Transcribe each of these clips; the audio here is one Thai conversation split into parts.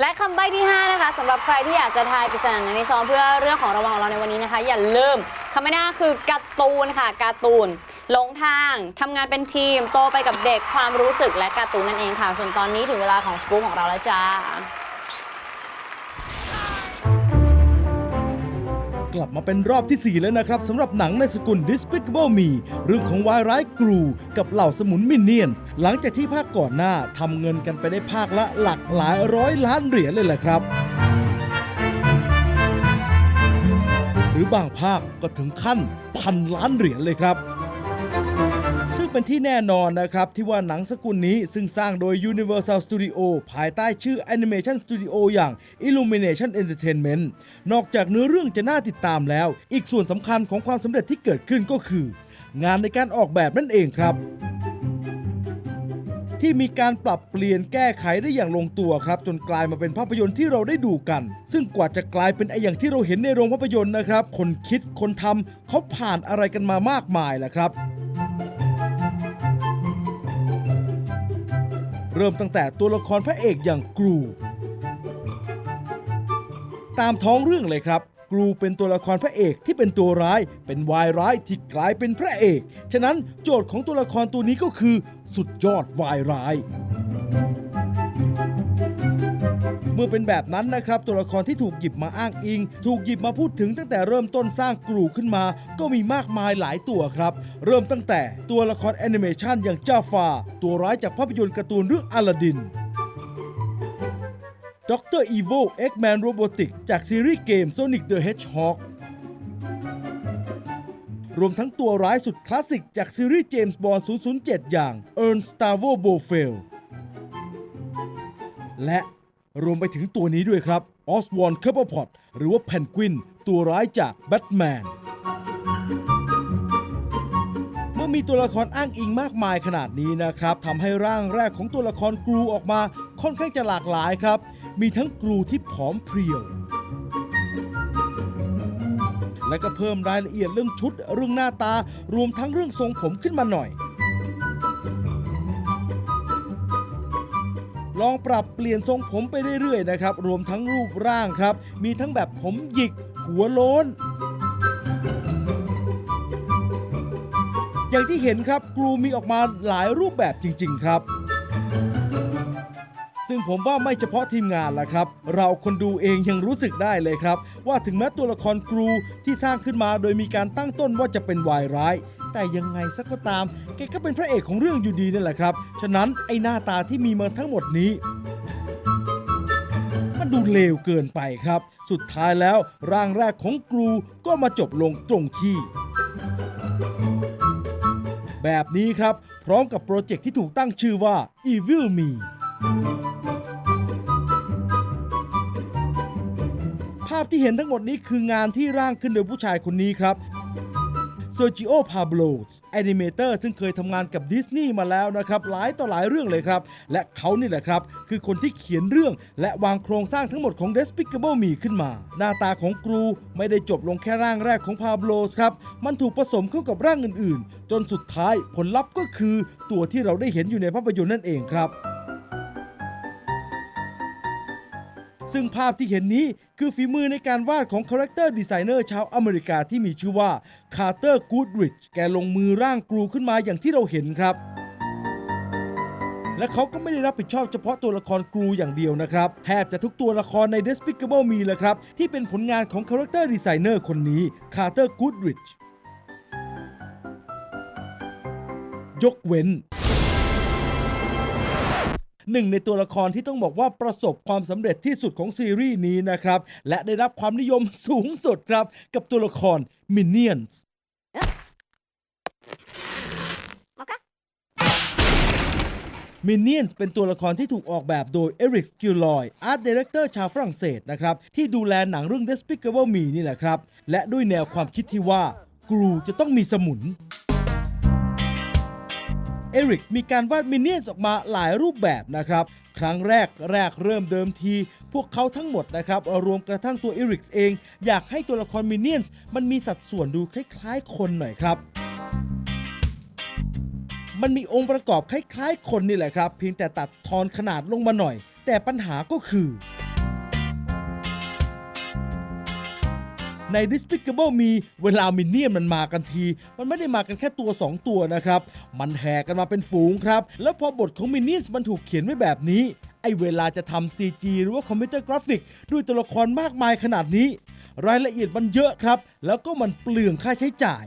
และคำใบ้ที่ 5 นะคะสำหรับใครที่อยากจะทายปริศนาในซองเพื่อเรื่องของรางวัลของเราในวันนี้นะคะ อย่าลืมคำใบ้หน้าคือการ์ตูนค่ะการ์ตูนหลงทางทำงานเป็นทีม โตไปกับเด็กความรู้สึกและการ์ตูนนั่นเองค่ะ ส่วนตอนนี้ถึงเวลาของสกู๊ปของเราแล้วจ้า ลับมาเป็นรอบทีสี่ 4 แล้วนะครับสำหรับหนังในสกุล Despicable Me เรื่องของวายร้ายกรูกับเหล่าสมุนมินเนี่ยน หลังจากที่ภาคก่อนหน้าทำเงินกันไปได้ภาคละหลักหลายร้อยล้านเหรียญเลยแหละครับ หรือบางภาคก็ถึงขั้นพันล้านเหรียญเลยครับ เป็นที่แน่นอนนะครับ ที่ว่าหนังสกุลนี้ซึ่งสร้างโดย Universal Studio ภายใต้ชื่อ Animation Studio อย่าง Illumination Entertainment นอกจากเนื้อเรื่องจะน่าติดตามแล้ว อีกส่วนสำคัญของความสำเร็จที่เกิดขึ้นก็คือ งานในการออกแบบนั่นเองครับที่มีการปรับเปลี่ยนแก้ไขได้อย่างลงตัวครับ จนกลายมาเป็นภาพยนตร์ที่เราได้ดูกัน ซึ่งกว่าจะกลายเป็นไออย่างที่เราเห็นในโรงภาพยนตร์นะครับ คนคิดคนทำเขาผ่านอะไรกันมามากมายแหละครับ เริ่มตั้งแต่ตัวละครพระเอกอย่างกรู ตามท้องเรื่องเลยครับ กรูเป็นตัวละครพระเอกที่เป็นตัวร้าย เป็นวายร้ายที่กลายเป็นพระเอก ฉะนั้นโจทย์ของตัวละครตัวนี้ก็คือ สุดยอดวายร้าย มื่อเป็นแบบนั้นนะครับ ตัวละครที่ถูกหยิบมาอ้างอิง ถูกหยิบมาพูดถึงตั้งแต่เริ่มต้นสร้างกรูขึ้นมา ก็มีมากมายหลายตัวครับ เริ่มตั้งแต่ตัวละครแอนิเมชันอย่างจ้าฟา ตัวร้ายจากภาพยนตร์การ์ตูนเรื่องอลาดินด็อกเตอร์อีโว X-Man Robotic จากซีรีส์เกม Sonic the Hedgehog รวมทั้งตัวร้ายสุดคลาสสิกจากซีรีส์เจมส์บอนด์007 อย่าง Ernstavo Bofel และ รวมไปถึงตัวนี้ด้วยครับ Oswald Cobblepot หรือว่าเพนกวิน ตัวร้ายจากแบทแมนเมื่อมีตัวละครอ้างอิงมากมายขนาดนี้นะครับทำให้ร่างแรกของตัวละครกรูออกมาค่อนข้างจะหลากหลายครับ มีทั้งกรูที่ผอมเพรียว และก็เพิ่มรายละเอียดเรื่องชุดเรื่องหน้าตารวมทั้งเรื่องทรงผมขึ้นมาหน่อย ลองปรับเปลี่ยนทรงผมไปเรื่อยๆนะครับ รวมทั้งรูปร่างครับ มีทั้งแบบผมหยิก หัวโล้นอย่างที่เห็นครับกรูมีออกมาหลายรูปแบบจริง ๆ ครับ ซึ่งผมว่าไม่เฉพาะทีมงานละครับ เราคนดูเองยังรู้สึกได้เลยครับ ว่าถึงแม้ตัวละครกรูที่สร้างขึ้นมาโดยมีการตั้งต้นว่าจะเป็นวายร้าย แต่ยังไงสักก็ตามแกก็เป็นพระเอกของเรื่องอยู่ดีนั่นแหละครับ ฉะนั้นไอหน้าตาที่มีมาทั้งหมดนี้ มันดูเลวเกินไปครับ สุดท้ายแล้วร่างแรกของกรูก็มาจบลงตรงที่แบบนี้ครับ พร้อมกับโปรเจกต์ที่ถูกตั้งชื่อว่า Evil Me ที่เห็นทั้งหมดนี้คืองานที่ร่างขึ้นโดยผู้ชายคนนี้ครับเซจิโอพาโบลสแอนิเมเตอร์ซึ่งเคยทำงานกับดิสนีย์มาแล้วนะครับ หลายต่อหลายเรื่องเลยครับ และเขานี่แหละครับ คือคนที่เขียนเรื่อง และวางโครงสร้างทั้งหมดของ Despicable Me ขึ้นมา หน้าตาของกรูไม่ได้จบลงแค่ร่างแรกของพาโบลสครับ มันถูกผสมเข้ากับร่างอื่นๆ จนสุดท้ายผลลัพธ์ก็คือตัวที่เราได้เห็นอยู่ในภาพยนตร์นั่นเองครับ ซึ่งภาพที่เห็นนี้คือฝีมือในการวาดของคาแรคเตอร์ดีไซเนอร์ชาวอเมริกาที่มีชื่อว่าคาร์เตอร์กูดริชแกลงมือร่างกรูขึ้นมาอย่างที่เราเห็นครับ และเขาก็ไม่ได้รับผิดชอบเฉพาะตัวละครกรูอย่างเดียวนะครับแทบจะทุกตัวละครใน Despicable Me เลยครับ ที่เป็นผลงานของคาแรคเตอร์ดีไซเนอร์คนนี้คาร์เตอร์กูดริชยกเว้น หนึ่งในตัวละครที่ต้องบอกว่าประสบความสำเร็จที่สุดของซีรีส์นี้นะครับ และได้รับความนิยมสูงสุดครับ กับตัวละคร Minions Minions เป็นตัวละครที่ถูกออกแบบโดยเอริกสกิลลอยอาร์ตดีเรคเตอร์ชาวฝรั่งเศสนะครับ ที่ดูแลหนังเรื่อง Despicable Me นี่แหละครับ และด้วยแนวความคิดที่ว่า กรูจะต้องมีสมุน เอริกมีการวาดมินเนี่ยนออกมาหลายรูปแบบนะครับ ครั้งแรกแรกเริ่มเดิมที พวกเขาทั้งหมดนะครับรวมกระทั่งตัวเอริกเอง อยากให้ตัวละครมินเนี่ยนมันมีสัดส่วนดูคล้ายๆ คนหน่อยครับมันมีองค์ประกอบคล้ายๆ คนนี่แหละครับ เพียงแต่ตัดทอนขนาดลงมาหน่อย แต่ปัญหาก็คือ ใน Despicable มีเวลามินเนี่ยนมันมากันที มันไม่ได้มากันแค่ตัว 2 ตัวนะครับ มันแห่กันมาเป็นฝูงครับ แล้วพอบทของมินเนี่ยนมันถูกเขียนไว้แบบนี้ ไอเวลาจะทำ CG หรือว่าคอมพิวเตอร์กราฟิกด้วยตัวละครมากมายขนาดนี้ รายละเอียดมันเยอะครับ แล้วก็มันเปลืองค่าใช้จ่าย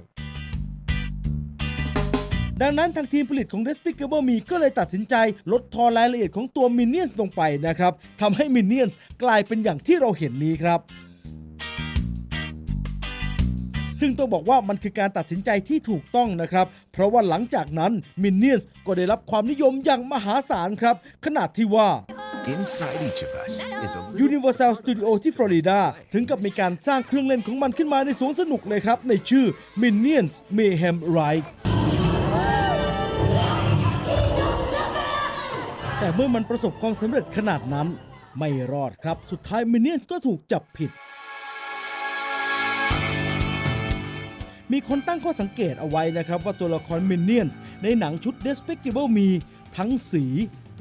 ดังนั้นทางทีมผลิตของ Despicable Me ก็เลยตัดสินใจลดทอนรายละเอียดของตัว Minions ลงไปนะครับทำให้ Minions กลายเป็นอย่างที่เราเห็นนี้ครับ ซึ่งต้องบอกว่ามันคือการตัดสินใจที่ถูกต้องนะครับ เพราะว่าหลังจากนั้น Minions ก็ได้รับความนิยมอย่างมหาศาลครับ ขนาดที่ว่า Inside each of us is a little Universal Studio ที่ฟลอริดา ถึงกับมีการสร้างเครื่องเล่นของมันขึ้นมาในสวนสนุกเลยครับ ในชื่อ Minions Mayhem Ride แต่เมื่อมันประสบความสำเร็จขนาดนั้น ไม่รอดครับ สุดท้าย Minions ก็ถูกจับผิด มีคนตั้งข้อสังเกตเอาไว้นะครับว่าตัวละคร Minions ในหนังชุด Despicable มีทั้งสี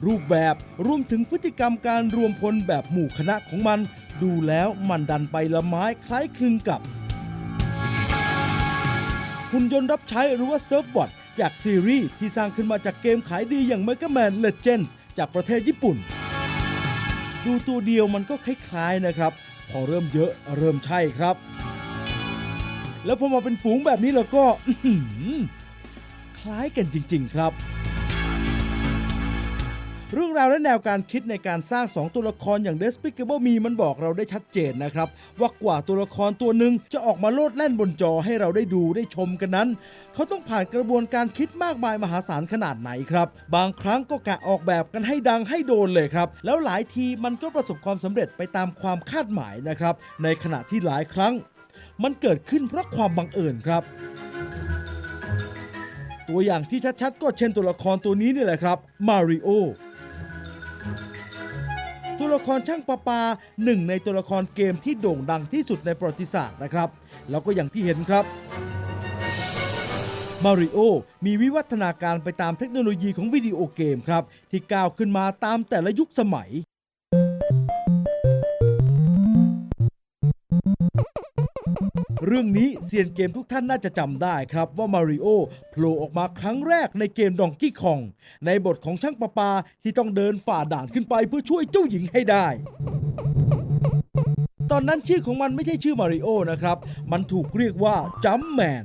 รูปแบบรวมถึงพฤติกรรมการรวมพลแบบหมู่คณะของมัน ดูแล้วมันดันไปละไม้คล้ายคลึงกับหุ่นยนต์รับใช้หรือว่าเซิร์ฟบอทจากซีรีส์ที่สร้างขึ้นมาจากเกมขายดีอย่าง Mega Man Legends จากประเทศญี่ปุ่น ดูตัวเดียวมันก็คล้ายๆนะครับ พอเริ่มเยอะเริ่มใช่ครับ แล้วพอมาเป็นฝูงแบบนี้แล้วก็คล้ายกันจริง ๆ ครับ เรื่องราวและแนวการคิดในการสร้าง 2 ตัวละครอย่าง Despicable Me มันบอกเราได้ชัดเจนนะครับ ว่ากว่าตัวละครตัวหนึ่งจะออกมาโลดแล่นบนจอให้เราได้ดูได้ชมกันนั้น เขาต้องผ่านกระบวนการคิดมากมายมหาศาลขนาดไหนครับ บางครั้งก็กะออกแบบกันให้ดังให้โดนเลยครับ แล้วหลายทีมันก็ประสบความสำเร็จไปตามความคาดหมายนะครับ ในขณะที่หลายครั้ง มันเกิดขึ้นเพราะความบังเอิญครับ ตัวอย่างที่ชัดๆ ก็เช่นตัวละครตัวนี้นี่แหละครับมาริโอตัวละครช่างประปาหนึ่งในตัวละครเกมที่โด่งดังที่สุดในประวัติศาสตร์นะครับ แล้วก็อย่างที่เห็นครับมาริโอมีวิวัฒนาการไปตามเทคโนโลยีของวิดีโอเกมครับ ที่ก้าวขึ้นมาตามแต่ละยุคสมัย รื่องนี้เซียนเกมทุกท่านน่าจะจำได้ครับว่ามาริโอโผล่ออกมาครั้งแรกในเกมดองกี้คอง ในบทของช่างประปาที่ต้องเดินฝ่าด่านขึ้นไปเพื่อช่วยเจ้าหญิงให้ได้ ตอนนั้นชื่อของมันไม่ใช่ชื่อมาริโอนะครับ มันถูกเรียกว่าจัมแมน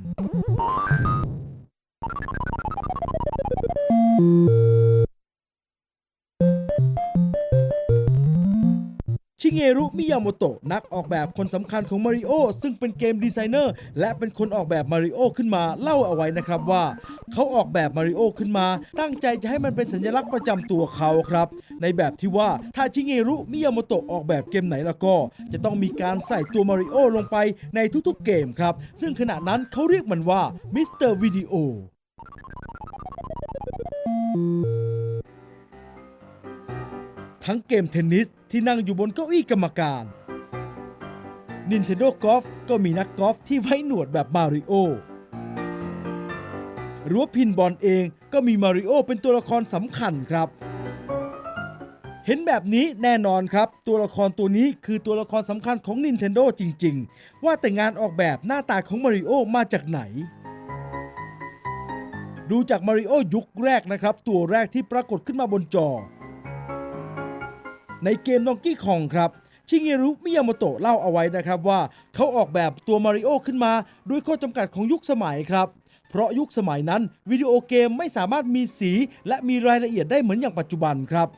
ชิเงรุ มิยาโมโตะ นักออกแบบคนสำคัญของมาริโอซึ่งเป็นเกมดีไซเนอร์ และเป็นคนออกแบบมาริโอขึ้นมาเล่าเอาไว้นะครับว่า เขาออกแบบมาริโอขึ้นมา ตั้งใจจะให้มันเป็นสัญลักษณ์ประจำตัวเขาครับ ในแบบที่ว่าถ้าชิเงรุ มิยาโมโตะออกแบบเกมไหนแล้วก็ จะต้องมีการใส่ตัวมาริโอลงไปในทุกๆเกมครับ ซึ่งขณะนั้นเขาเรียกมันว่ามิสเตอร์วิดีโอ ทั้งเกมเทนนิสที่นั่งอยู่บนเก้าอี้กรรมการ Nintendo Golf ก็มีนักกอล์ฟที่ไว้หนวดแบบมาริโอรือว่าพินบอลเองก็มีมาริโอเป็นตัวละครสำคัญครับ เห็นแบบนี้แน่นอนครับ ตัวละครตัวนี้คือตัวละครสำคัญของ Nintendo จริง ๆ ว่าแต่งานออกแบบหน้าตาของมาริโอมาจากไหน ดูจากมาริโอยุคแรกนะครับ ตัวแรกที่ปรากฏขึ้นมาบนจอ ในเกม Donkey Kong ครับชิเงรุมิยาโมโตะเล่าเอาไว้นะครับว่า เขาออกแบบตัวมาริโอขึ้นมาด้วยข้อจำกัดของยุคสมัยครับ เพราะยุคสมัยนั้นวิดีโอเกมไม่สามารถมีสี และมีรายละเอียดได้เหมือนอย่างปัจจุบันครับ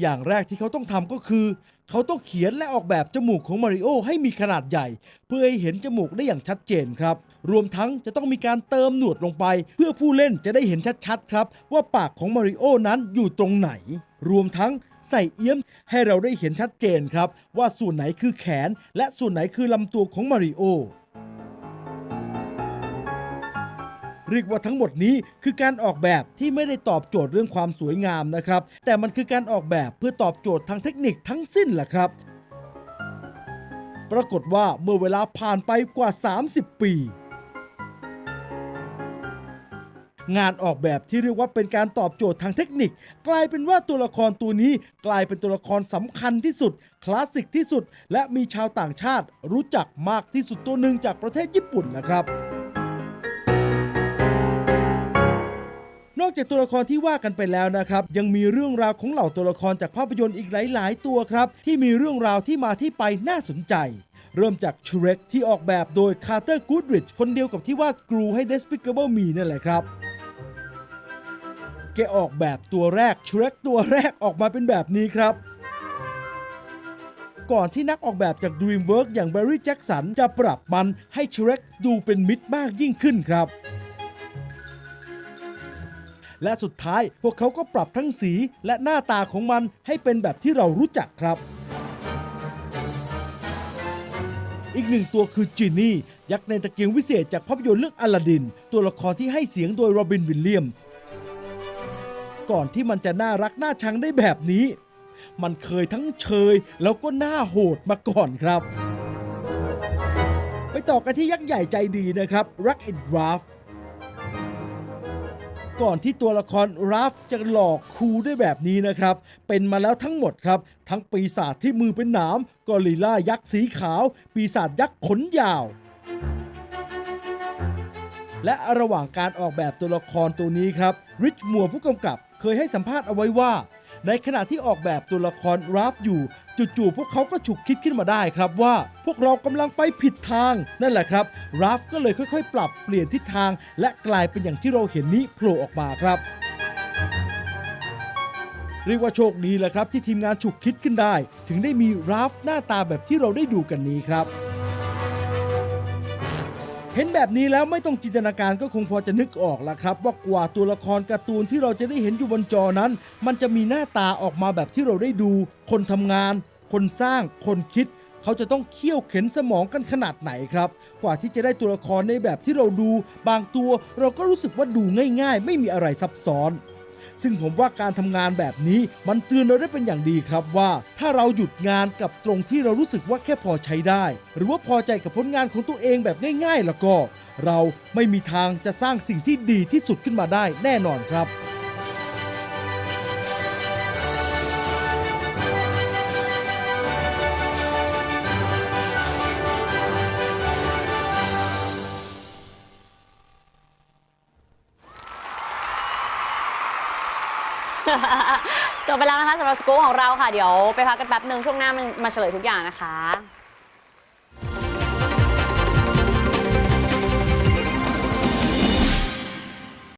อย่างแรกที่เขาต้องทำก็คือ เขาต้องเขียนและออกแบบจมูกของมาริโอให้มีขนาดใหญ่ เพื่อให้เห็นจมูกได้อย่างชัดเจนครับ รวมทั้งจะต้องมีการเติมหนวดลงไป เพื่อผู้เล่นจะได้เห็นชัดๆครับ ว่าปากของมาริโอนั้นอยู่ตรงไหน รวมทั้ง ใส่เอี้ยม ให้เราได้เห็นชัดเจนครับ ว่าส่วนไหนคือแขน และส่วนไหนคือลำตัวของมาริโอเรียกว่าทั้งหมดนี้คือการออกแบบที่ไม่ได้ตอบโจทย์เรื่องความสวยงามนะครับ แต่มันคือการออกแบบเพื่อตอบโจทย์ทางเทคนิคทั้งสิ้นแหละครับ ปรากฏว่าเมื่อเวลาผ่านไปกว่า 30 ปี งานออกแบบที่เรียกว่าเป็นการตอบโจทย์ทางเทคนิค กลายเป็นว่าตัวละครตัวนี้กลายเป็นตัวละครสำคัญที่สุด คลาสสิกที่สุด และมีชาวต่างชาติรู้จักมากที่สุดตัวหนึ่งจากประเทศญี่ปุ่นนะครับนอกจากตัวละครที่ว่ากันไปแล้วนะครับ ยังมีเรื่องราวของเหล่าตัวละครจากภาพยนตร์อีกหลาย ๆ ตัวครับ ที่มีเรื่องราวที่มาที่ไปน่าสนใจ เริ่มจาก Shrek ที่ออกแบบโดย Carter Goodrich คนเดียวกับที่วาดกรูให้ Despicable Me นั่นแหละครับ แกออกแบบตัวแรก Shrek ตัวแรกออกมาเป็นแบบนี้ครับ ก่อนที่นักออกแบบจาก DreamWorks อย่าง Barry Jackson จะปรับมันให้ Shrek ดูเป็นมิตรมากยิ่งขึ้นครับและสุดท้ายพวกเขาก็ปรับทั้งสีและหน้าตาของมันให้เป็นแบบที่เรารู้จักครับ อีกหนึ่งตัวคือจินนี่ ยักษ์ในตะเกียงวิเศษจากภาพยนตร์เรื่องอลาดิน ตัวละครที่ให้เสียงโดยโรบินวิลเลียมส์ ก่อนที่มันจะน่ารักน่าชังได้แบบนี้ มันเคยทั้งเชยแล้วก็น่าโหดมาก่อนครับ ไปต่อกันที่ยักษ์ใหญ่ใจดีนะครับรักอิดราฟก่อนที่ตัวละครราฟจะหลอกครูได้แบบนี้นะครับ เป็นมาแล้วทั้งหมดครับ ทั้งปีศาจที่มือเป็นหนามกอริลล่ายักษ์สีขาว ปีศาจยักษ์ขนยาว และระหว่างการออกแบบตัวละครตัวนี้ครับริชมัวผู้กำกับเคยให้สัมภาษณ์เอาไว้ว่า ในขณะที่ออกแบบตัวละครราฟอยู่ จู่ๆพวกเขาก็ฉุกคิดขึ้นมาได้ครับว่า พวกเรากำลังไปผิดทาง นั่นแหละครับราฟก็เลยค่อยๆ ปรับเปลี่ยนทิศทาง และกลายเป็นอย่างที่เราเห็นนี้โผล่ออกมาครับเรียกว่าโชคดีแหละครับที่ทีมงานฉุกคิดขึ้นได้ ถึงได้มีราฟหน้าตาแบบที่เราได้ดูกันนี้ครับ ห็นแบบนี้แล้วไม่ต้องจินตนาการก็คงพอจะนึกออกละครับ ว่ากว่าตัวละครการ์ตูนที่เราจะได้เห็นอยู่บนจอนั้น มันจะมีหน้าตาออกมาแบบที่เราได้ดู คนทำงาน คนสร้าง คนคิด เขาจะต้องเคี่ยวเข็นสมองกันขนาดไหนครับ กว่าที่จะได้ตัวละครในแบบที่เราดู บางตัวเราก็รู้สึกว่าดูง่าย ๆ ไม่มีอะไรซับซ้อน ซึ่งผมว่าการทำงานแบบนี้มันเตือนเราได้เป็นอย่างดีครับว่า ถ้าเราหยุดงานกับตรงที่เรารู้สึกว่าแค่พอใช้ได้ หรือว่าพอใจกับผลงานของตัวเองแบบง่าย ๆ แล้วก็ เราไม่มีทางจะสร้างสิ่งที่ดีที่สุดขึ้นมาได้แน่นอนครับ จบไปแล้วนะคะสำหรับสกู๊ปของเราค่ะ เดี๋ยวไปพักกันแป๊บหนึ่งช่วงหน้ามันมาเฉลยทุกอย่างนะคะ